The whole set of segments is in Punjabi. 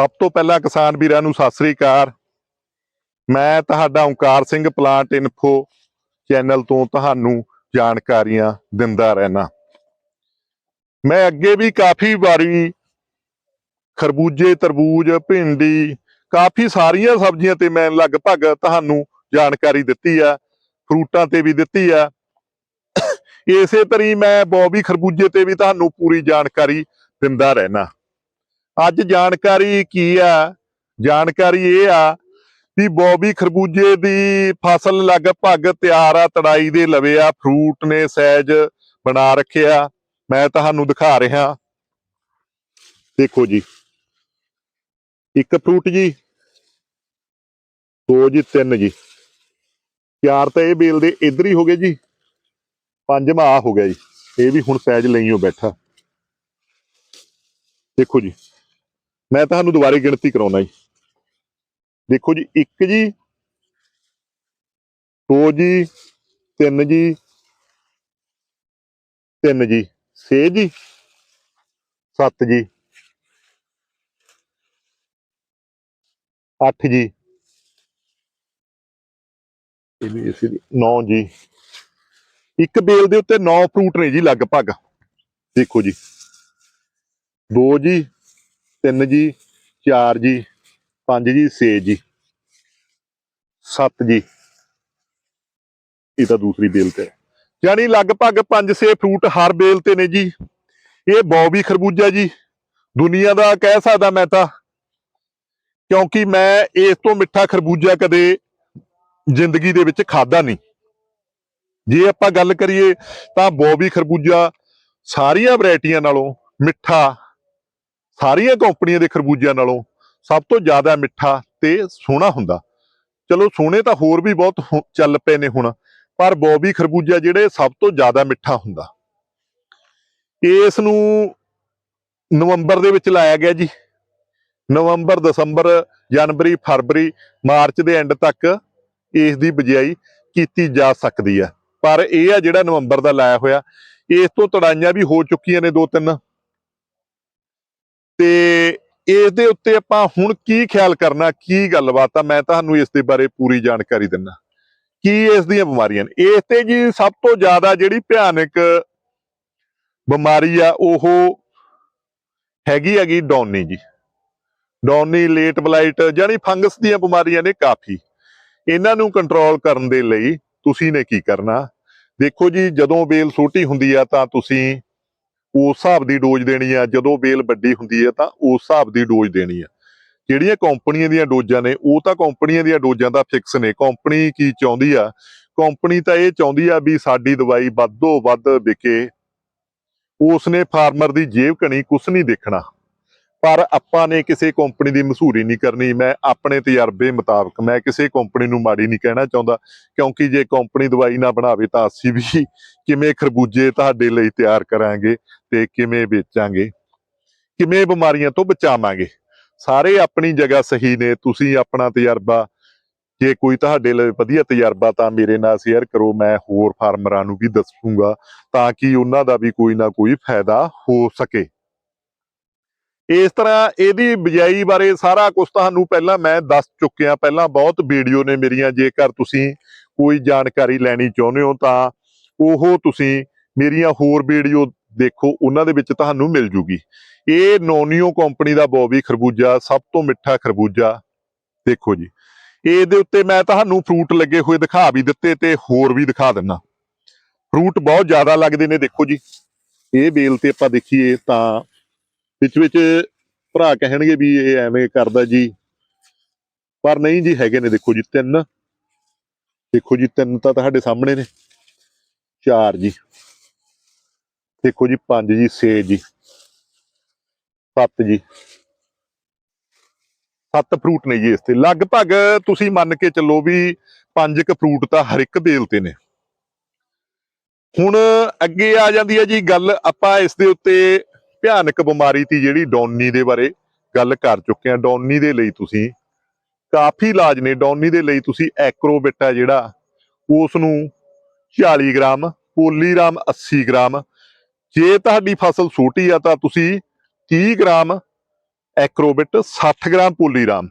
ਸਭ ਤੋਂ ਪਹਿਲਾਂ ਕਿਸਾਨ ਵੀਰਾਂ ਨੂੰ ਸਤਿ ਸ੍ਰੀ ਅਕਾਲ। ਮੈਂ ਤੁਹਾਡਾ Onkar Singh plant info channel ਤੋਂ ਤੁਹਾਨੂੰ ਜਾਣਕਾਰੀਆਂ ਦਿੰਦਾ ਰਹਿਣਾ ਮੈਂ ਅੱਗੇ ਵੀ ਕਾਫੀ ਵਾਰੀ ਖਰਬੂਜੇ, ਤਰਬੂਜ, ਭਿੰਡੀ, ਕਾਫੀ ਸਾਰੀਆਂ ਸਬਜ਼ੀਆਂ ਤੇ ਮੈਂ ਲਗਭਗ ਤੁਹਾਨੂੰ ਜਾਣਕਾਰੀ ਦਿੱਤੀ ਆ, ਫਰੂਟਾਂ ਤੇ ਵੀ ਦਿੱਤੀ ਆ। ਇਸੇ ਤਰੀ ਮੈਂ ਬੋਬੀ ਖਰਬੂਜੇ ਤੇ ਵੀ ਤੁਹਾਨੂੰ ਪੂਰੀ ਜਾਣਕਾਰੀ ਦਿੰਦਾ ਰਹਿਣਾ ਅੱਜ ਜਾਣਕਾਰੀ ਕੀ ਆ? ਜਾਣਕਾਰੀ ਇਹ ਆ ਵੀ ਬੋਬੀ ਖਰਬੂਜੇ ਦੀ ਫਸਲ ਲਗਭਗ ਤਿਆਰ ਆ, ਤੜਾਈ ਦੇ ਲਵੇ ਆ, ਫਰੂਟ ਨੇ ਸਹਿਜ ਬਣਾ ਰੱਖਿਆ ਮੈਂ ਤੁਹਾਨੂੰ ਦਿਖਾ ਰਿਹਾ। ਦੇਖੋ ਜੀ। ਇੱਕ ਫਰੂਟ ਜੀ। ਦੋ ਜੀ, ਤਿੰਨ ਜੀ। ਚਾਰ ਤਾਂ ਇਹ ਬੇਲ ਦੇ ਇਧਰ ਹੀ ਹੋ ਗਏ ਜੀ। ਪੰਜਵਾਂ ਆ ਹੋ ਗਿਆ ਜੀ। ਇਹ ਵੀ ਹੁਣ ਸਾਈਜ਼ ਲਈਓ ਬੈਠਾ। ਦੇਖੋ ਜੀ। ਮੈਂ ਤੁਹਾਨੂੰ ਦੁਬਾਰੇ ਗਿਣਤੀ ਕਰਾਉਣਾ ਜੀ। ਦੇਖੋ ਜੀ, ਇੱਕ ਜੀ, ਦੋ ਜੀ, ਤਿੰਨ ਜੀ ਤਿੰਨ ਜੀ, ਛੇ ਜੀ, ਸੱਤ ਜੀ, ਅੱਠ ਜੀ ਇਹ ਵੀ ਇਸੇ ਦੀ 9 ਜੀ। ਇੱਕ ਬੇਲ ਦੇ ਉੱਤੇ 9 ਫਰੂਟ ਨੇ ਜੀ ਲਗਭਗ। ਦੇਖੋ ਜੀ 2 ਜੀ ਤਿੰਨ ਜੀ, ਚਾਰ ਜੀ, ਪੰਜ ਜੀ, ਛੇ ਜੀ, ਸੱਤ ਜੀ। ਇਹ ਤਾਂ ਦੂਸਰੀ ਬੇਲ ਤੇ ਹੈ। ਯਾਨੀ ਲਗਭਗ 5-6 ਫਰੂਟ ਹਰ ਬੇਲ ਤੇ ਨੇ ਜੀ। ਇਹ ਬੌਬੀ ਖਰਬੂਜਾ ਜੀ। ਦੁਨੀਆ ਦਾ ਕਹਿ ਸਕਦਾ ਮੈਂ ਤਾਂ, ਕਿਉਂਕਿ ਮੈਂ ਇਸ ਤੋਂ ਮਿੱਠਾ ਖਰਬੂਜਾ ਕਦੇ ਜ਼ਿੰਦਗੀ ਦੇ ਵਿੱਚ ਖਾਦਾ ਨਹੀਂ। ਜੇ ਆਪਾਂ ਗੱਲ ਕਰੀਏ ਤਾਂ ਬੌਬੀ ਖਰਬੂਜਾ ਸਾਰੀਆਂ ਵੈਰਾਈਟੀਆਂ ਨਾਲੋਂ ਮਿੱਠਾ ਸਾਰੀਆਂ ਕੰਪਨੀਆਂ ਦੇ ਖਰਬੂਜਿਆਂ ਨਾਲੋਂ ਸਭ ਤੋਂ ਜ਼ਿਆਦਾ ਮਿੱਠਾ ਤੇ ਸੋਹਣਾ ਹੁੰਦਾ। ਚਲੋ ਸੋਹਣੇ ਤਾਂ ਹੋਰ ਵੀ ਬਹੁਤ ਚੱਲ ਪਏ ਨੇ ਹੁਣ, ਪਰ ਬੋਬੀ ਖਰਬੂਜਾ ਜਿਹੜੇ ਸਭ ਤੋਂ ਜ਼ਿਆਦਾ ਮਿੱਠਾ ਹੁੰਦਾ। ਇਸ ਨੂੰ ਨਵੰਬਰ ਦੇ ਵਿੱਚ ਲਾਇਆ ਗਿਆ ਜੀ। ਨਵੰਬਰ, ਦਸੰਬਰ, ਜਨਵਰੀ, ਫਰਵਰੀ, ਮਾਰਚ ਦੇ ਐਂਡ ਤੱਕ ਇਸ ਦੀ ਬਿਜਾਈ ਕੀਤੀ ਜਾ ਸਕਦੀ ਹੈ। ਪਰ ਇਹ ਆ ਜਿਹੜਾ ਨਵੰਬਰ ਦਾ ਲਾਇਆ ਹੋਇਆ, ਇਸ ਤੋਂ ਤੜਾਈਆਂ ਵੀ ਹੋ ਚੁੱਕੀਆਂ ਨੇ ਦੋ ਤਿੰਨ। ਤੇ ਇਸ ਦੇ ਉੱਤੇ ਆਪਾਂ ਹੁਣ ਕੀ ਖਿਆਲ ਕਰਨਾ, ਕੀ ਗੱਲਬਾਤ ਆ, ਮੈਂ ਤੁਹਾਨੂੰ ਇਸ ਦੇ ਬਾਰੇ ਪੂਰੀ ਜਾਣਕਾਰੀ ਦਿੰਦਾ। ਕੀ ਇਸ ਦੀਆਂ ਬਿਮਾਰੀਆਂ ਨੇ? ਇਸ ਤੇ ਜੀ ਸਭ ਤੋਂ ਜ਼ਿਆਦਾ ਜਿਹੜੀ ਭਿਆਨਕ ਬਿਮਾਰੀ ਆ, ਉਹ ਹੈਗੀ ਹੈਗੀ ਡੌਨੀ ਜੀ। ਡੌਨੀ ਲੇਟ ਬਲਾਈਟ ਜਾਨੀ ਫੰਗਸ ਦੀਆਂ ਬਿਮਾਰੀਆਂ ਨੇ ਕਾਫੀ। ਇਹਨਾਂ ਨੂੰ ਕੰਟਰੋਲ ਕਰਨ ਦੇ ਲਈ ਤੁਸੀਂ ਨੇ ਕੀ ਕਰਨਾ? ਦੇਖੋ ਜੀ, ਜਦੋਂ ਬੇਲ ਛੋਟੀ ਹੁੰਦੀ ਆ ਤਾਂ ਤੁਸੀਂ ਉਸ ਹਿਸਾਬ ਦੀ ਡੋਜ਼ ਦੇਣੀ ਆ। ਜਦੋਂ ਬੇਲ ਵੱਡੀ ਹੁੰਦੀ ਆ ਤਾਂ ਉਸ ਹਿਸਾਬ ਦੀ ਡੋਜ਼ ਦੇਣੀ ਆ। ਜਿਹੜੀਆਂ ਕੰਪਨੀਆਂ ਦੀਆਂ ਡੋਜ਼ਾਂ ਨੇ, ਉਹ ਤਾਂ ਕੰਪਨੀਆਂ ਦੀਆਂ ਡੋਜ਼ਾਂ ਦਾ ਫਿਕਸ ਨੇ। ਕੰਪਨੀ ਕੀ ਚਾਹੁੰਦੀ ਆ? ਕੰਪਨੀ ਤਾਂ ਇਹ ਚਾਹੁੰਦੀ ਆ ਵੀ ਸਾਡੀ ਦਵਾਈ ਵੱਧੋ ਵੱਧ ਵਿਕੇ। ਉਸਨੇ ਫਾਰਮਰ ਦੀ ਜੇਬ ਕਣੀ ਕੁਛ ਨਹੀਂ ਦੇਖਣਾ। ਪਰ ਆਪਾਂ ਨੇ ਕਿਸੇ ਕੰਪਨੀ ਦੀ ਮਸ਼ਹੂਰੀ ਨਹੀਂ ਕਰਨੀ। ਮੈਂ ਆਪਣੇ ਤਜਰਬੇ ਮੁਤਾਬਕ ਮੈਂ ਕਿਸੇ ਕੰਪਨੀ ਨੂੰ ਮਾੜੀ ਨਹੀਂ ਕਹਿਣਾ ਚਾਹੁੰਦਾ, ਕਿਉਂਕਿ ਜੇ ਕੰਪਨੀ ਦਵਾਈ ਨਾ ਬਣਾਵੇ ਤਾਂ ਅਸੀਂ ਵੀ ਕਿਵੇਂ ਖਰਬੂਜੇ ਤੁਹਾਡੇ ਲਈ ਤਿਆਰ ਕਰਾਂਗੇ ਤੇ ਕਿਵੇਂ ਵੇਚਾਂਗੇ? ਕਿਵੇਂ ਬਿਮਾਰੀਆਂ ਤੋਂ ਬਚਾਵਾਂਗੇ? ਸਾਰੇ ਆਪਣੀ ਜਗ੍ਹਾ ਸਹੀ ਨੇ, ਤੁਸੀਂ ਆਪਣਾ ਤਜਰਬਾ, ਜੇ ਕੋਈ ਤੁਹਾਡੇ ਲਈ ਵਧੀਆ ਤਜਰਬਾ ਤਾਂ ਮੇਰੇ ਨਾਲ ਸ਼ੇਅਰ ਕਰੋ, ਮੈਂ ਹੋਰ ਫਾਰਮਰਾਂ ਨੂੰ ਵੀ ਦੱਸੂਗਾ ਤਾਂ ਕਿ ਉਹਨਾਂ ਦਾ ਵੀ ਕੋਈ ਨਾ ਕੋਈ ਫਾਇਦਾ ਹੋ ਸਕੇ। ਇਸ ਤਰ੍ਹਾਂ ਇਹਦੀ ਬਿਜਾਈ ਬਾਰੇ ਸਾਰਾ ਕੁਝ ਤੁਹਾਨੂੰ ਪਹਿਲਾਂ ਮੈਂ ਦੱਸ ਚੁੱਕਿਆ। ਪਹਿਲਾਂ ਬਹੁਤ ਵੀਡੀਓ ਨੇ ਮੇਰੀਆਂ। ਜੇਕਰ ਤੁਸੀਂ ਕੋਈ ਜਾਣਕਾਰੀ ਲੈਣੀ ਚਾਹੁੰਦੇ ਹੋ ਤਾਂ ਉਹ ਤੁਸੀਂ ਮੇਰੀਆਂ ਹੋਰ ਵੀਡੀਓ ਦੇਖੋ। ਉਹਨਾਂ ਦੇ ਵਿੱਚ ਤੁਹਾਨੂੰ ਮਿਲ ਜੂਗੀ। ਇਹ ਨੋਨੀਓ ਕੰਪਨੀ ਦਾ ਬੋਬੀ ਖਰਬੂਜਾ, ਸਭ ਤੋਂ ਮਿੱਠਾ ਖਰਬੂਜਾ। ਦੇਖੋ ਜੀ। ਇਹਦੇ ਉੱਤੇ ਮੈਂ ਤੁਹਾਨੂੰ ਫਰੂਟ ਲੱਗੇ ਹੋਏ ਦਿਖਾ ਵੀ ਦਿੱਤੇ ਤੇ ਹੋਰ ਵੀ ਦਿਖਾ ਦਿੰਨਾ। ਫਰੂਟ ਬਹੁਤ ਜ਼ਿਆਦਾ ਲੱਗਦੇ ਨੇ, ਦੇਖੋ ਜੀ। ਇਹ ਬੇਲ ਤੇ ਆਪਾਂ ਦੇਖੀਏ ਤਾਂ ਵਿੱਚ ਵਿੱਚ ਭਰਾ ਕਹਿਣਗੇ ਵੀ ਇਹ ਐਵੇਂ ਕਰਦਾ ਜੀ। ਪਰ ਨਹੀਂ ਜੀ, ਹੈਗੇ ਨੇ ਦੇਖੋ ਜੀ ਤਿੰਨ। ਦੇਖੋ ਜੀ, ਤਿੰਨ ਤਾਂ ਤੁਹਾਡੇ ਸਾਹਮਣੇ ਨੇ। ਚਾਰ ਜੀ। ਦੇਖੋ ਜੀ, ਪੰਜ ਜੀ, ਛੇ ਜੀ। ਸੱਤ ਜੀ। ਸੱਤ ਫਰੂਟ ਨੇ ਜੀ ਇਸ ਤੇ। ਲਗਭਗ ਤੁਸੀਂ ਮੰਨ ਕੇ ਚੱਲੋ ਵੀ ਪੰਜ ਕ ਫਰੂਟ ਤਾਂ ਹਰ ਇੱਕ ਬੇਲ ਤੇ ਨੇ। ਹੁਣ ਅੱਗੇ ਆ ਜਾਂਦੀ ਹੈ ਜੀ ਗੱਲ। ਆਪਾਂ ਇਸ ਦੇ ਉੱਤੇ ਭਿਆਨਕ ਬਿਮਾਰੀ ਤੀ ਜਿਹੜੀ ਡੌਨੀ ਦੇ ਬਾਰੇ ਗੱਲ ਕਰ ਚੁੱਕੇ ਆ ਡੌਨੀ ਦੇ ਲਈ ਤੁਸੀਂ ਕਾਫੀ ਇਲਾਜ ਨੇ। ਡੌਨੀ ਦੇ ਲਈ ਤੁਸੀਂ ਐਕਰੋਬਿਟ ਆ ਜਿਹੜਾ ਉਸ ਨੂੰ 40 ਗ੍ਰਾਮ ਪੋਲੀਰਾਮ 80 ਗ੍ਰਾਮ। ਜੇ ਤੁਹਾਡੀ ਫਸਲ ਛੋਟੀ ਆ ਤਾਂ ਤੁਸੀਂ 30 ਗ੍ਰਾਮ ਐਕਰੋਬਿਟ 60 ਗ੍ਰਾਮ ਪੋਲੀਰਾਮ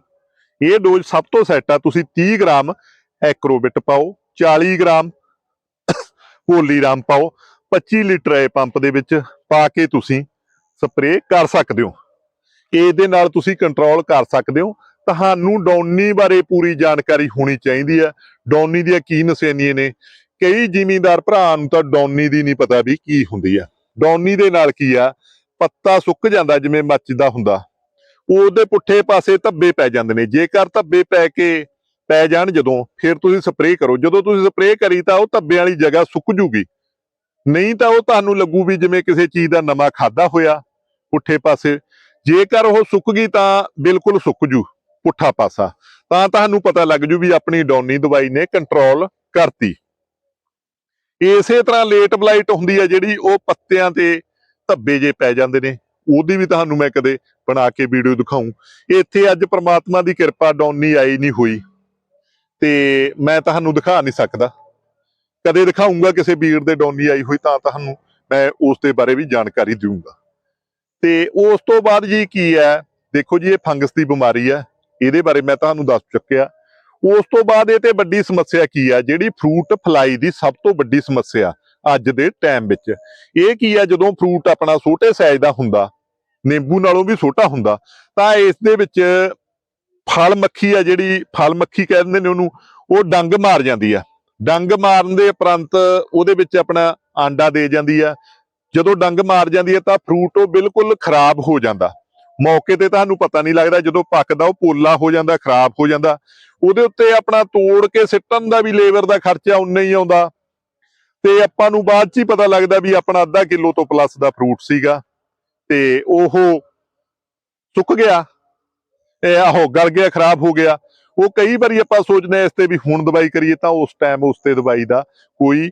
ਇਹ ਡੋਜ਼ ਸਭ ਤੋਂ ਸੈੱਟ ਆ। ਤੁਸੀਂ 30 ਗ੍ਰਾਮ ਐਕਰੋਬਿਟ ਪਾਓ 40 ਗ੍ਰਾਮ ਪੋਲੀਰਾਮ ਪਾਓ 25 ਲੀਟਰ ਇਹ ਪੰਪ ਦੇ ਵਿੱਚ ਪਾ ਕੇ ਤੁਸੀਂ ਸਪਰੇਅ ਕਰ ਸਕਦੇ ਹੋ। ਇਹਦੇ ਨਾਲ ਤੁਸੀਂ ਕੰਟਰੋਲ ਕਰ ਸਕਦੇ ਹੋ। ਤੁਹਾਨੂੰ ਡੌਨੀ ਬਾਰੇ ਪੂਰੀ ਜਾਣਕਾਰੀ ਹੋਣੀ ਚਾਹੀਦੀ ਹੈ। ਡੌਨੀ ਦੀਆਂ ਕੀ ਨਿਸ਼ਾਨੀਆਂ ਨੇ? ਕਈ ਜ਼ਿਮੀਂਦਾਰ ਭਰਾ ਨੂੰ ਤਾਂ ਡੌਨੀ ਦੀ ਨਹੀਂ ਪਤਾ ਵੀ ਕੀ ਹੁੰਦੀ ਆ। ਡੌਨੀ ਦੇ ਨਾਲ ਕੀ ਆ? ਪੱਤਾ ਸੁੱਕ ਜਾਂਦਾ ਜਿਵੇਂ ਮੱਚਦਾ ਹੁੰਦਾ। ਉਹਦੇ ਪੁੱਠੇ ਪਾਸੇ ਧੱਬੇ ਪੈ ਜਾਂਦੇ ਨੇ। ਜੇਕਰ ਧੱਬੇ ਪੈ ਕੇ, ਪੈ ਜਾਣ ਜਦੋਂ, ਫਿਰ ਤੁਸੀਂ ਸਪਰੇਅ ਕਰੋ। ਜਦੋਂ ਤੁਸੀਂ ਸਪਰੇਅ ਕਰੀ ਤਾਂ ਉਹ ਧੱਬੇ ਵਾਲੀ ਜਗ੍ਹਾ ਸੁੱਕ ਜੂਗੀ। ਨਹੀਂ ਤਾਂ ਉਹ ਤੁਹਾਨੂੰ ਲੱਗੂ ਵੀ ਜਿਵੇਂ ਕਿਸੇ ਚੀਜ਼ ਦਾ ਨਵਾਂ ਖਾਦਾ ਹੋਇਆ। ਪੁੱਠੇ ਪਾਸੇ। ਜੇਕਰ ਉਹ ਸੁੱਕ ਗਈ ਤਾਂ ਬਿਲਕੁਲ ਸੁੱਕ ਜੂ ਪੁੱਠਾ ਪਾਸਾ। ਤਾਂ ਤੁਹਾਨੂੰ ਪਤਾ ਲੱਗ ਜੂ ਵੀ ਆਪਣੀ ਡੌਨੀ ਦਵਾਈ ਨੇ ਕੰਟਰੋਲ ਕਰਤੀ। ਇਸੇ ਤਰ੍ਹਾਂ ਲੇਟ ਬਲਾਈਟ ਹੁੰਦੀ ਹੈ ਜਿਹੜੀ ਉਹ ਪੱਤਿਆਂ ਤੇ ਧੱਬੇ ਜੇ ਪੈ ਜਾਂਦੇ ਨੇ। ਉਹਦੀ ਵੀ ਤੁਹਾਨੂੰ ਮੈਂ ਕਦੇ ਬਣਾ ਕੇ ਵੀਡੀਓ ਦਿਖਾਉਂ ਇੱਥੇ ਅੱਜ ਪ੍ਰਮਾਤਮਾ ਦੀ ਕਿਰਪਾ ਡੌਨੀ ਆਈ ਨਹੀਂ ਹੋਈ। ਤੇ ਮੈਂ ਤੁਹਾਨੂੰ ਦਿਖਾ ਨਹੀਂ ਸਕਦਾ। ਕਦੇ ਦਿਖਾਉਂਗਾ ਕਿਸੇ ਵੀਰ ਦੇ ਡੌਨੀ ਆਈ ਹੋਈ ਤਾਂ ਤੁਹਾਨੂੰ ਮੈਂ ਉਸ ਦੇ ਬਾਰੇ ਵੀ ਜਾਣਕਾਰੀ ਦਊਂਗਾ। ਤੇ ਉਸ ਤੋਂ ਬਾਅਦ ਜੀ ਕੀ ਹੈ? ਦੇਖੋ ਜੀ, ਇਹ ਫੰਗਸ ਦੀ ਬਿਮਾਰੀ ਹੈ। ਇਹਦੇ ਬਾਰੇ ਮੈਂ ਤੁਹਾਨੂੰ ਦੱਸ ਚੁੱਕਿਆ। ਉਸ ਤੋਂ ਬਾਅਦ ਇਹ ਤੇ ਵੱਡੀ ਸਮੱਸਿਆ ਕੀ ਹੈ? ਜਿਹੜੀ ਫਰੂਟ ਫਲਾਈ ਦੀ ਸਭ ਤੋਂ ਵੱਡੀ ਸਮੱਸਿਆ ਅੱਜ ਦੇ ਟਾਈਮ ਵਿੱਚ। ਇਹ ਕੀ ਹੈ? ਜਦੋਂ ਫਰੂਟ ਆਪਣਾ ਛੋਟੇ ਸਾਈਜ਼ ਦਾ ਹੁੰਦਾ, ਨਿੰਬੂ ਨਾਲੋਂ ਵੀ ਛੋਟਾ ਹੁੰਦਾ, ਤਾਂ ਇਸ ਦੇ ਵਿੱਚ ਫਲ ਮੱਖੀ ਆ ਜਿਹੜੀ, ਫਲ ਮੱਖੀ ਕਹਿੰਦੇ ਨੇ ਉਹਨੂੰ, ਉਹ ਡੰਗ ਮਾਰ ਜਾਂਦੀ ਆ ਡੰਗ ਮਾਰਨ ਦੇ ਉਪਰੰਤ ਉਹਦੇ ਵਿੱਚ ਆਪਣਾ ਆਂਡਾ ਦੇ ਜਾਂਦੀ ਆ ਜਦੋਂ ਡੰਗ ਮਾਰ ਜਾਂਦੀ ਹੈ ਤਾਂ ਫਰੂਟ ਉਹ ਬਿਲਕੁਲ ਖਰਾਬ ਹੋ ਜਾਂਦਾ। ਮੌਕੇ ਤੇ ਤੁਹਾਨੂੰ ਪਤਾ ਨਹੀਂ ਲੱਗਦਾ, ਜਦੋਂ ਪੱਕਦਾ ਉਹ ਪੋਲਾ ਹੋ ਜਾਂਦਾ, ਖਰਾਬ ਹੋ ਜਾਂਦਾ। ਉਹਦੇ ਉੱਤੇ ਆਪਣਾ ਤੋੜ ਕੇ ਸਿੱਟਣ ਦਾ ਵੀ ਲੇਬਰ ਦਾ ਖਰਚਾ ਉਨਾ ਹੀ ਆਉਂਦਾ। ਤੇ ਆਪਾਂ ਨੂੰ ਬਾਅਦ ਚ ਹੀ ਪਤਾ ਲੱਗਦਾ ਵੀ ਆਪਣਾ ਅੱਧਾ ਕਿਲੋ ਤੋਂ ਪਲੱਸ ਦਾ ਫਰੂਟ ਸੀਗਾ। ਤੇ ਉਹ ਸੁੱਕ ਗਿਆ। ਇਹ ਆਹੋ ਗਲ ਗਿਆ, ਖਰਾਬ ਹੋ ਗਿਆ। ਉਹ ਕਈ ਵਾਰੀ ਆਪਾਂ ਸੋਚਦੇ ਹਾਂ ਇਸ ਤੇ ਵੀ ਹੁਣ ਦਵਾਈ ਕਰੀਏ ਤਾਂ ਉਸ ਟਾਈਮ ਉਸ ਤੇ ਦਵਾਈ ਦਾ ਕੋਈ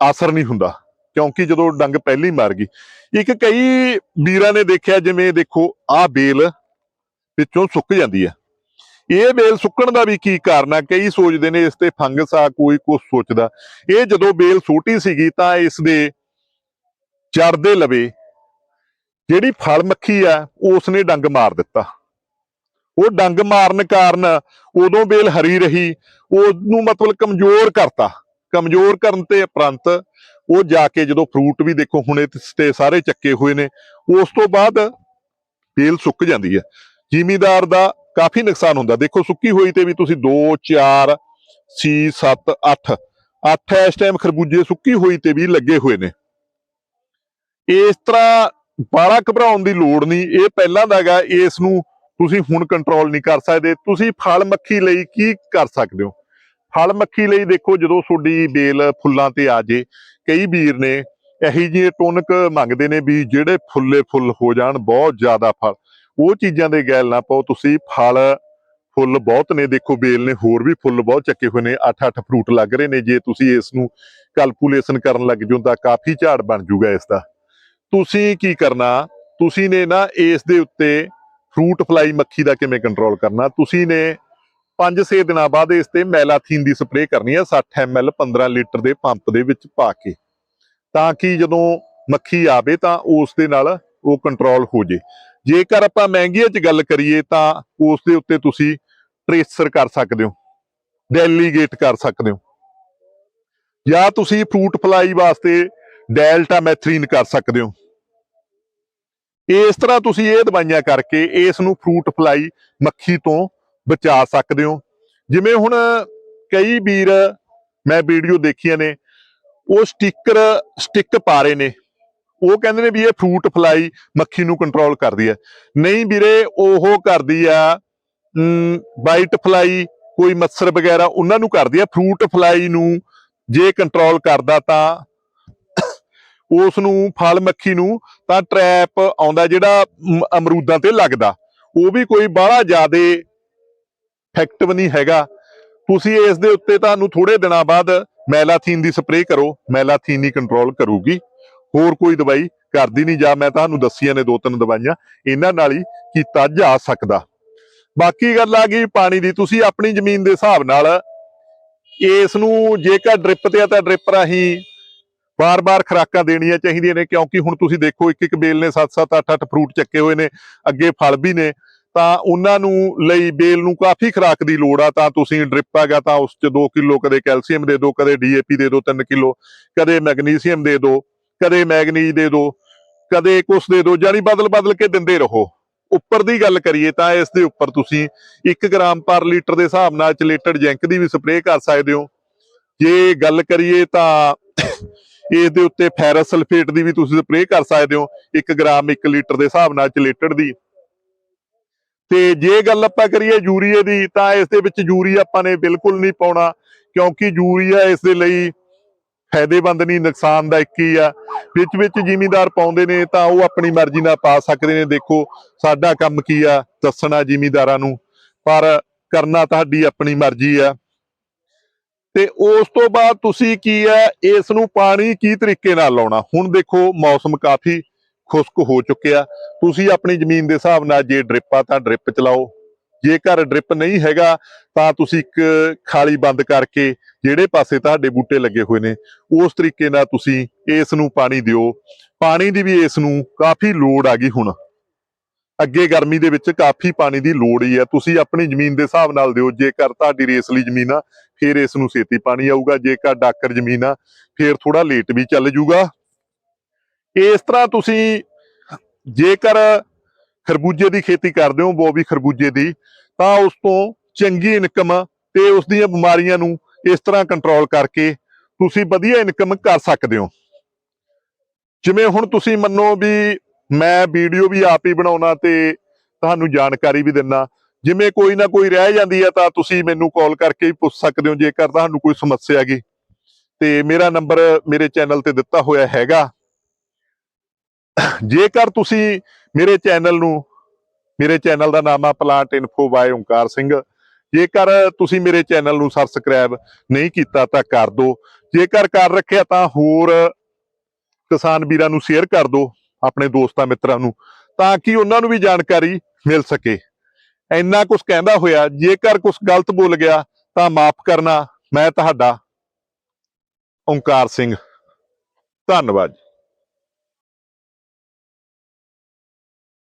ਅਸਰ ਨਹੀਂ ਹੁੰਦਾ। ਕਿਉਂਕਿ ਜਦੋਂ ਡੰਗ ਪਹਿਲੀ ਮਾਰ ਗਈ, ਇੱਕ ਕਈ ਵੀਰਾਂ ਨੇ ਦੇਖਿਆ ਜਿਵੇਂ ਦੇਖੋ ਆਹ ਬੇਲ ਵਿੱਚੋਂ ਸੁੱਕ ਜਾਂਦੀ ਹੈ ਇਹ ਬੇਲ ਸੁੱਕਣ ਦਾ ਵੀ ਕੀ ਕਾਰਨ ਆ? ਕਈ ਸੋਚਦੇ ਨੇ ਇਸ ਤੇ ਫੰਗਸ ਆ, ਕੋਈ ਕੁਝ ਸੋਚਦਾ। ਇਹ ਜਦੋਂ ਬੇਲ ਛੋਟੀ ਸੀਗੀ ਤਾਂ ਇਸ ਦੇ ਜੜ ਦੇ ਲਵੇ, ਜਿਹੜੀ ਫਲ ਮੱਖੀ ਆ ਉਸ ਨੇ ਡੰਗ ਮਾਰ ਦਿੱਤਾ। ਉਹ ਡੰਗ ਮਾਰਨ ਕਾਰਨ ਉਦੋਂ ਬੇਲ ਹਰੀ ਰਹੀ, ਉਹਨੂੰ ਮਤਲਬ ਕਮਜ਼ੋਰ ਕਰਤਾ। ਕਮਜ਼ੋਰ ਕਰਨ ਤੇ ਉਪਰੰਤ ਉਹ ਜਾ ਕੇ ਜਦੋਂ ਫਰੂਟ ਵੀ ਦੇਖੋ ਹੁਣੇ ਤੇ ਸਾਰੇ ਚੱਕੇ ਹੋਏ ਨੇ, ਉਸ ਤੋਂ ਬਾਅਦ ਬੇਲ ਸੁੱਕ ਜਾਂਦੀ ਹੈ। ਜ਼ਿਮੀਦਾਰ ਦਾ ਕਾਫੀ ਨੁਕਸਾਨ ਹੁੰਦਾ। ਦੇਖੋ ਸੁੱਕੀ ਹੋਈ ਤੇ ਵੀ ਤੁਸੀਂ 2 4 6 7 8 8 ਇਸ ਟਾਈਮ ਖਰਬੂਜੇ ਸੁੱਕੀ ਹੋਈ ਤੇ ਵੀ ਲੱਗੇ ਹੋਏ ਨੇ। ਇਸ ਤਰ੍ਹਾਂ ਬਾਲਾ ਘਬਰਾਉਣ ਦੀ ਲੋੜ ਨਹੀਂ। ਇਹ ਪਹਿਲਾਂ ਦਾ ਹੈਗਾ, ਇਸ ਨੂੰ ਤੁਸੀਂ ਹੁਣ ਕੰਟਰੋਲ ਨਹੀਂ ਕਰ ਸਕਦੇ। ਤੁਸੀਂ ਫਲ ਮੱਖੀ ਲਈ ਕੀ ਕਰ ਸਕਦੇ ਹੋ? ਫਲ ਮੱਖੀ ਲਈ ਦੇਖੋ ਜਦੋਂ ਤੁਹਾਡੀ ਬੇਲ ਫੁੱਲਾਂ ਤੇ ਆ ਜੇ ਕਈ ਵੀਰ ਨੇ ਇਹੀ ਜਿਹੇ ਟੋਨਕ ਮੰਗਦੇ ਨੇ ਵੀ ਜਿਹੜੇ ਫੁੱਲੇ ਫੁੱਲ ਹੋ ਜਾਣ, ਬਹੁਤ ਜ਼ਿਆਦਾ ਫਲ। ਉਹ ਚੀਜ਼ਾਂ ਦੇ ਗੈਲ ਨਾ ਪਾਓ। ਤੁਸੀਂ ਫਲ, ਫੁੱਲ ਬਹੁਤ ਨੇ। ਦੇਖੋ ਬੇਲ ਨੇ ਹੋਰ ਵੀ ਫੁੱਲ ਬਹੁਤ ਚੱਕੇ ਹੋਏ ਨੇ। 8-8 ਫਰੂਟ ਲੱਗ ਰਹੇ ਨੇ। ਜੇ ਤੁਸੀਂ ਇਸ ਨੂੰ ਕੈਲਕੂਲੇਸ਼ਨ ਕਰਨ ਲੱਗ ਜਾਓ ਤਾਂ ਕਾਫੀ ਝਾੜ ਬਣ ਜਾਊਗਾ ਇਸ ਦਾ। ਤੁਸੀਂ ਕੀ ਕਰਨਾ? ਤੁਸੀਂ ਨੇ ਨਾ ਇਸ ਦੇ ਉੱਤੇ ਫਰੂਟ ਫਲਾਈ ਮੱਖੀ ਦਾ ਕਿਵੇਂ ਕੰਟਰੋਲ ਕਰਨਾ? ਤੁਸੀਂ ਨੇ 5-6 ਦਿਨਾਂ ਬਾਅਦ ਇਸ ਤੇ ਮੈਲਾਥੀਨ ਦੀ ਸਪਰੇਅ ਕਰਨੀ ਹੈ 60 ml 15 ਲੀਟਰ ਦੇ ਪੰਪ ਦੇ ਵਿੱਚ ਪਾ ਕੇ। ਤਾਂ ਕਿ ਜਦੋਂ ਮੱਖੀ ਆਵੇ ਤਾਂ ਉਸ ਦੇ ਨਾਲ ਉਹ ਕੰਟਰੋਲ ਹੋ ਜੇ। ਜੇਕਰ ਆਪਾਂ ਮਹਿੰਗੀਆਂ 'ਚ ਗੱਲ ਕਰੀਏ ਤਾਂ ਉਸ ਦੇ ਉੱਤੇ ਤੁਸੀਂ ਟ੍ਰੇਸਰ ਕਰ ਸਕਦੇ ਹੋ ਡੈਲੀਗੇਟ ਕਰ ਸਕਦੇ ਹੋ। ਜਾਂ ਤੁਸੀਂ ਫਰੂਟ ਫਲਾਈ ਵਾਸਤੇ ਡੈਲਟਾ ਮੈਥਰੀਨ ਕਰ ਸਕਦੇ ਹੋ। ਇਸ ਤਰ੍ਹਾਂ ਤੁਸੀਂ ਇਹ ਦਵਾਈਆਂ ਕਰਕੇ ਇਸ ਨੂੰ ਫਰੂਟ ਫਲਾਈ ਮੱਖੀ ਤੋਂ ਬਚਾ ਸਕਦੇ ਹੋ। ਜਿਵੇਂ ਹੁਣ ਕਈ ਵੀਰ ਮੈਂ ਵੀਡੀਓ ਦੇਖੀਆਂ ਨੇ, ਉਹ ਸਟicker ਸਟਿਕ ਪਾ ਰਹੇ ਨੇ। ਉਹ ਕਹਿੰਦੇ ਨੇ ਵੀ ਇਹ ਫਰੂਟ ਫਲਾਈ ਮੱਖੀ ਨੂੰ ਕੰਟਰੋਲ ਕਰਦੀ ਹੈ। ਨਹੀਂ ਵੀਰੇ, ਉਹ ਕਰਦੀ ਆ ਵਾਈਟ ਫਲਾਈ ਕੋਈ ਮੱਛਰ ਵਗੈਰਾ ਉਹਨਾਂ ਨੂੰ ਕਰਦੀ ਆ ਫਰੂਟ ਫਲਾਈ ਨੂੰ ਜੇ ਕੰਟਰੋਲ ਕਰਦਾ ਤਾਂ ਉਸ ਨੂੰ, ਫਲ ਮੱਖੀ ਨੂੰ ਤਾਂ ਟ੍ਰੈਪ ਆਉਂਦਾ ਜਿਹੜਾ ਅਮਰੂਦਾਂ ਤੇ ਲੱਗਦਾ। ਉਹ ਵੀ ਕੋਈ ਬਾਹਲਾ ਜ਼ਿਆਦੇ ਇਫੈਕਟਿਵ ਨਹੀਂ ਹੈਗਾ। ਤੁਸੀਂ ਇਸ ਦੇ ਉੱਤੇ ਤੁਹਾਨੂੰ ਥੋੜੇ ਦਿਨਾਂ ਬਾਅਦ ਮੈਲਾਥੀਨ ਦੀ ਸਪਰੇਅ ਕਰੋ। ਮੈਲਾਥੀਨ ਹੀ ਕੰਟਰੋਲ ਕਰੂਗੀ। ਹੋਰ ਕੋਈ ਦਵਾਈ ਕਰਦੀ ਨਹੀਂ। ਜਾਂ ਮੈਂ ਤੁਹਾਨੂੰ ਦੱਸੀਆਂ ਨੇ ਦੋ ਤਿੰਨ ਦਵਾਈਆਂ। ਇਹਨਾਂ ਨਾਲ ਹੀ ਕੀਤਾ ਜਾ ਸਕਦਾ। ਬਾਕੀ ਗੱਲ ਆ ਗਈ ਪਾਣੀ ਦੀ। ਤੁਸੀਂ ਆਪਣੀ ਜ਼ਮੀਨ ਦੇ ਹਿਸਾਬ ਨਾਲ ਇਸ ਨੂੰ ਜੇਕਰ ਡ੍ਰਿਪ ਤੇ ਆ ਤਾਂ ਡ੍ਰਿਪ ਰਾਹੀਂ ਬਾਰ-ਬਾਰ ਖੁਰਾਕਾਂ ਦੇਣੀਆਂ ਚਾਹੀਦੀਆਂ ਨੇ। ਕਿਉਂਕਿ ਹੁਣ ਤੁਸੀਂ ਦੇਖੋ ਇੱਕ ਇੱਕ ਬੇਲ ਨੇ 7-7 8-8 ਫਰੂਟ ਚੱਕੇ ਹੋਏ ਨੇ। ਅੱਗੇ ਫਲ ਵੀ ਨੇ। ਤਾਂ ਉਹਨਾਂ ਨੂੰ ਲਈ ਬੇਲ ਨੂੰ ਕਾਫੀ ਖੁਰਾਕ ਦੀ ਲੋੜ ਆ, ਤਾਂ ਤੁਸੀਂ ਡ੍ਰਿਪ ਹੈਗਾ ਤਾਂ ਉਸ ਚ 2 ਕਿਲੋ ਕਦੇ ਕੈਲਸ਼ੀਅਮ ਦੇ ਦਿਓ ਕਦੇ ਡੀਏਪੀ ਦੇ ਦਿਓ 3 ਕਿਲੋ, ਕਦੇ ਮੈਗਨੀਸ਼ੀਅਮ ਦੇ ਦਿਓ ਕਦੇ ਮੈਗਨੀਜ਼ ਦੇ ਦਿਓ ਕਦੇ ਕੁਛ ਦੇ ਦਿਓ ਜਾਨੀ ਬਦਲ ਬਦਲ ਕੇ ਦਿੰਦੇ ਰਹੋ। ਉੱਪਰ ਦੀ ਗੱਲ ਕਰੀਏ ਤਾਂ ਇਸ ਦੇ ਉੱਪਰ ਤੁਸੀਂ 1 ਗ੍ਰਾਮ ਪਰ ਲੀਟਰ ਦੇ ਹਿਸਾਬ ਨਾਲ ਚਲੇਟਡ ਜੈਂਕ ਦੀ ਵੀ ਸਪਰੇਅ ਕਰ ਸਕਦੇ ਹੋ। ਜੇ ਗੱਲ ਕਰੀਏ ਤਾਂ ਇਸ ਦੇ ਉੱਤੇ ਫੈਰਸ ਸਲਫੇਟ ਦੀ ਵੀ ਤੁਸੀਂ ਸਪਰੇਅ ਕਰ ਸਕਦੇ ਹੋ। 1 ਗ੍ਰਾਮ 1 ਲੀਟਰ ਦੇ ਹਿਸਾਬ ਨਾਲ ਚਲੇਟਡ ਦੀ। ਤੇ ਜੇ ਗੱਲ ਆਪਾਂ ਕਰੀਏ ਯੂਰੀਏ ਦੀ, ਤਾਂ ਇਸ ਦੇ ਵਿੱਚ ਯੂਰੀਆ ਆਪਾਂ ਨੇ ਬਿਲਕੁਲ ਨਹੀਂ ਪਾਉਣਾ, ਕਿਉਂਕਿ ਯੂਰੀਆ ਇਸ ਦੇ ਲਈ ਫਾਇਦੇਮੰਦ ਨਹੀਂ, ਨੁਕਸਾਨਦਾਇਕ ਹੀ ਆ। ਵਿੱਚ ਵਿੱਚ ਜ਼ਿਮੀਂਦਾਰ ਪਾਉਂਦੇ ਨੇ, ਤਾਂ ਉਹ ਆਪਣੀ ਮਰਜ਼ੀ ਨਾਲ ਪਾ ਸਕਦੇ ਨੇ। ਦੇਖੋ, ਸਾਡਾ ਕੰਮ ਕੀ ਆ, ਦੱਸਣਾ ਜ਼ਿਮੀਂਦਾਰਾਂ ਨੂੰ, ਪਰ ਕਰਨਾ ਤੁਹਾਡੀ ਆਪਣੀ ਮਰਜ਼ੀ ਆ। ਤੇ ਉਸ ਤੋਂ ਬਾਅਦ ਤੁਸੀਂ ਕੀ ਹੈ ਇਸ ਨੂੰ ਪਾਣੀ ਕੀ ਤਰੀਕੇ ਨਾਲ ਲਾਉਣਾ? ਹੁਣ ਦੇਖੋ, ਮੌਸਮ ਕਾਫੀ ਖੁਸ਼ਕ ਹੋ ਚੁੱਕਿਆ। ਤੁਸੀਂ ਆਪਣੀ ਜ਼ਮੀਨ ਦੇ ਹਿਸਾਬ ਨਾਲ ਜੇ ਡ੍ਰਿਪ ਆ ਤਾਂ ਡ੍ਰਿਪ ਚਲਾਓ। ਜੇਕਰ ਡ੍ਰਿਪ ਨਹੀਂ ਹੈਗਾ, ਤਾਂ ਤੁਸੀਂ ਇੱਕ ਖਾਲੀ ਬੰਦ ਕਰਕੇ ਜਿਹੜੇ ਪਾਸੇ ਤੁਹਾਡੇ ਬੂਟੇ ਲੱਗੇ ਹੋਏ ਨੇ, ਉਸ ਤਰੀਕੇ ਨਾਲ ਤੁਸੀਂ ਇਸ ਨੂੰ ਪਾਣੀ ਦਿਓ। ਪਾਣੀ ਦੀ ਵੀ ਇਸ ਨੂੰ ਕਾਫੀ ਲੋੜ ਆ ਗਈ ਹੁਣ। ਅੱਗੇ ਗਰਮੀ ਦੇ ਵਿੱਚ ਕਾਫੀ ਪਾਣੀ ਦੀ ਲੋੜ ਹੀ ਹੈ ਤੁਸੀਂ ਆਪਣੀ ਜ਼ਮੀਨ ਦੇ ਹਿਸਾਬ ਨਾਲ ਦਿਓ। ਜੇਕਰ ਤੁਹਾਡੀ ਰੇਸਲੀ ਜ਼ਮੀਨ ਆ, ਫਿਰ ਇਸ ਨੂੰ ਛੇਤੀ ਪਾਣੀ ਆਊਗਾ। ਜੇਕਰ ਡਾਕਰ ਜ਼ਮੀਨ ਆ, ਫਿਰ ਥੋੜਾ ਲੇਟ ਵੀ ਚੱਲ ਜੂਗਾ। ਇਸ ਤਰ੍ਹਾਂ ਤੁਸੀਂ ਜੇਕਰ ਖਰਬੂਜੇ ਦੀ ਖੇਤੀ ਕਰਦੇ ਹੋ, ਬੋਬੀ ਖਰਬੂਜੇ ਦੀ, ਤਾਂ ਉਸ ਤੋਂ ਚੰਗੀ ਇਨਕਮ ਤੇ ਉਸ ਦੀਆਂ ਬਿਮਾਰੀਆਂ ਨੂੰ ਇਸ ਤਰ੍ਹਾਂ ਕੰਟਰੋਲ ਕਰਕੇ ਤੁਸੀਂ ਵਧੀਆ ਇਨਕਮ ਕਰ ਸਕਦੇ ਹੋ। ਜਿਵੇਂ ਹੁਣ ਤੁਸੀਂ ਮੰਨੋ ਵੀ ਮੈਂ ਵੀਡੀਓ ਵੀ ਆਪ ਹੀ ਬਣਾਉਣਾ ਤੇ ਤੁਹਾਨੂੰ ਜਾਣਕਾਰੀ ਵੀ ਦਿੰਨਾ। ਜਿਵੇਂ ਕੋਈ ਨਾ ਕੋਈ ਰਹਿ ਜਾਂਦੀ ਹੈ ਤਾਂ ਤੁਸੀਂ ਮੈਨੂੰ ਕਾਲ ਕਰਕੇ ਵੀ ਪੁੱਛ ਸਕਦੇ ਹੋ ਜੇਕਰ ਤੁਹਾਨੂੰ ਕੋਈ ਸਮੱਸਿਆ ਹੈਗੀ। ਤੇ ਮੇਰਾ ਨੰਬਰ ਮੇਰੇ ਚੈਨਲ ਤੇ ਦਿੱਤਾ ਹੋਇਆ ਹੈਗਾ। ਜੇਕਰ ਤੁਸੀਂ ਮੇਰੇ ਚੈਨਲ ਨੂੰ, ਮੇਰੇ ਚੈਨਲ ਦਾ ਨਾਮ ਆ plant info by Onkar Singh. ਜੇਕਰ ਤੁਸੀਂ ਮੇਰੇ ਚੈਨਲ ਨੂੰ ਸਬਸਕ੍ਰਾਈਬ ਨਹੀਂ ਕੀਤਾ ਤਾਂ ਕਰ ਦਿਓ ਜੇਕਰ ਕਰ ਰੱਖਿਆ ਤਾਂ ਹੋਰ ਕਿਸਾਨ ਵੀਰਾਂ ਨੂੰ ਸ਼ੇਅਰ ਕਰ ਦਿਓ ਆਪਣੇ ਦੋਸਤਾਂ ਮਿੱਤਰਾਂ ਨੂੰ, ਤਾਂ ਕਿ ਉਹਨਾਂ ਨੂੰ ਵੀ ਜਾਣਕਾਰੀ ਮਿਲ ਸਕੇ। ਇੰਨਾ ਕੁਝ ਕਹਿੰਦਾ ਹੋਇਆ, ਜੇਕਰ ਕੁਝ ਗਲਤ ਬੋਲ ਗਿਆ ਤਾਂ ਮਾਫ ਕਰਨਾ। ਮੈਂ ਤੁਹਾਡਾ ਓਂਕਾਰ ਸਿੰਘ। ਧੰਨਵਾਦ